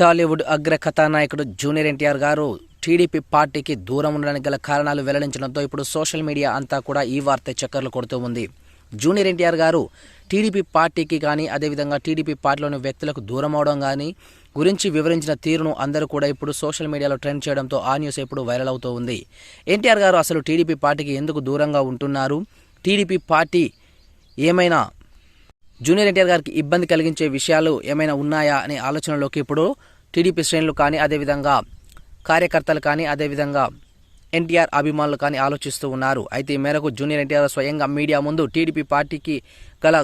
టాలీవుడ్ అగ్ర కథానాయకుడు జూనియర్ ఎన్టీఆర్ గారు టీడీపీ పార్టీకి దూరం ఉండడానికి గల కారణాలు వెల్లడించడంతో ఇప్పుడు సోషల్ మీడియా అంతా కూడా ఈ వార్త చక్కర్లు కొడుతూ ఉంది. జూనియర్ ఎన్టీఆర్ గారు టీడీపీ పార్టీకి కానీ అదేవిధంగా టీడీపీ పార్టీలోని వ్యక్తులకు దూరం అవడం కానీ గురించి వివరించిన తీరును అందరూ కూడా ఇప్పుడు సోషల్ మీడియాలో ట్రెండ్ చేయడంతో ఆ న్యూస్ ఇప్పుడు వైరల్ అవుతూ ఉంది. ఎన్టీఆర్ గారు అసలు టీడీపీ పార్టీకి ఎందుకు దూరంగా ఉంటున్నారు? టీడీపీ పార్టీ ఏమైనా జూనియర్ ఎన్టీఆర్ గారికి ఇబ్బంది కలిగించే విషయాలు ఏమైనా ఉన్నాయా అనే ఆలోచనలోకి ఇప్పుడు టీడీపీ శ్రేణులు కానీ అదేవిధంగా కార్యకర్తలు కానీ అదేవిధంగా ఎన్టీఆర్ అభిమానులు కానీ ఆలోచిస్తూ ఉన్నారు. అయితే ఈ మేరకు జూనియర్ ఎన్టీఆర్ స్వయంగా మీడియా ముందు టీడీపీ పార్టీకి గల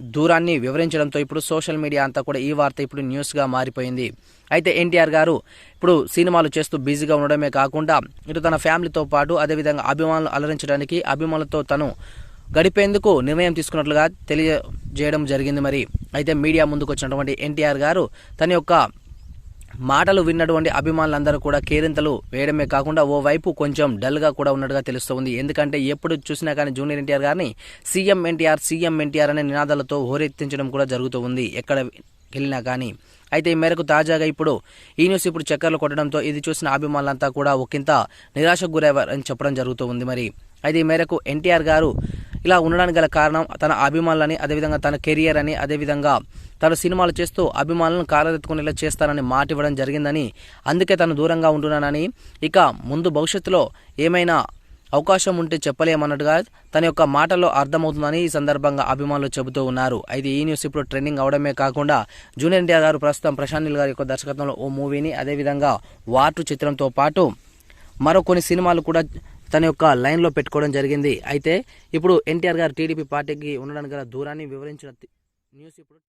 దూరాన్ని వివరించడంతో ఇప్పుడు సోషల్ మీడియా అంతా కూడా ఈ వార్త ఇప్పుడు న్యూస్గా మారిపోయింది. అయితే ఎన్టీఆర్ గారు ఇప్పుడు సినిమాలు చేస్తూ బిజీగా ఉండడమే కాకుండా ఇటు తన ఫ్యామిలీతో పాటు అదేవిధంగా అభిమానులు అలరించడానికి అభిమానులతో తను గడిపేందుకు నిర్ణయం తీసుకున్నట్లుగా తెలియ చేయడం జరిగింది మరి. అయితే మీడియా ముందుకు వచ్చినటువంటి ఎన్టీఆర్ గారు తన యొక్క మాటలు విన్నటువంటి అభిమానులందరూ కూడా కేరింతలు వేయడమే కాకుండా ఓవైపు కొంచెం డల్గా కూడా ఉన్నట్టుగా తెలుస్తుంది. ఎందుకంటే ఎప్పుడు చూసినా కానీ జూనియర్ ఎన్టీఆర్ గారిని సీఎం ఎన్టీఆర్ సీఎం ఎన్టీఆర్ అనే నినాదాలతో హోరెత్తించడం కూడా జరుగుతూ ఉంది ఎక్కడ వెళ్ళినా కానీ. అయితే ఈ మేరకు తాజాగా ఇప్పుడు ఈ న్యూస్ ఇప్పుడు చక్కర్లు కొట్టడంతో ఇది చూసిన అభిమానులంతా కూడా ఒకంత నిరాశకు గురయ్యారని చెప్పడం జరుగుతూ ఉంది మరి. అయితే ఈ మేరకు ఎన్టీఆర్ గారు ఇలా ఉండడానికి గల కారణం తన అభిమానులని అదేవిధంగా తన కెరియర్ అని అదేవిధంగా తను సినిమాలు చేస్తూ అభిమానులను కాలరెత్తుకునేలా చేస్తానని మాట ఇవ్వడం జరిగిందని అందుకే తను దూరంగా ఉంటున్నానని. ఇక ముందు భవిష్యత్తులో ఏమైనా అవకాశం ఉంటే చెప్పలేమన్నట్టుగా తన యొక్క మాటల్లో అర్థమవుతుందని ఈ సందర్భంగా అభిమానులు చెబుతూ ఉన్నారు. అయితే ఈ న్యూస్ ఇప్పుడు ట్రెండింగ్ అవడమే కాకుండా జూనియర్ ఎన్టీఆర్ గారు ప్రస్తుతం ప్రశాంత్ నీల్ గారి యొక్క దర్శకత్వంలో ఓ మూవీని అదేవిధంగా వాటు చిత్రంతో పాటు మరో కొన్ని సినిమాలు కూడా తన యొక్క లైన్లో పెట్టుకోవడం జరిగింది. అయితే ఇప్పుడు ఎన్టీఆర్ గారు టీడీపీ పార్టీకి ఉండడానికి గల దూరాన్ని వివరించిన న్యూస్ ఇప్పుడు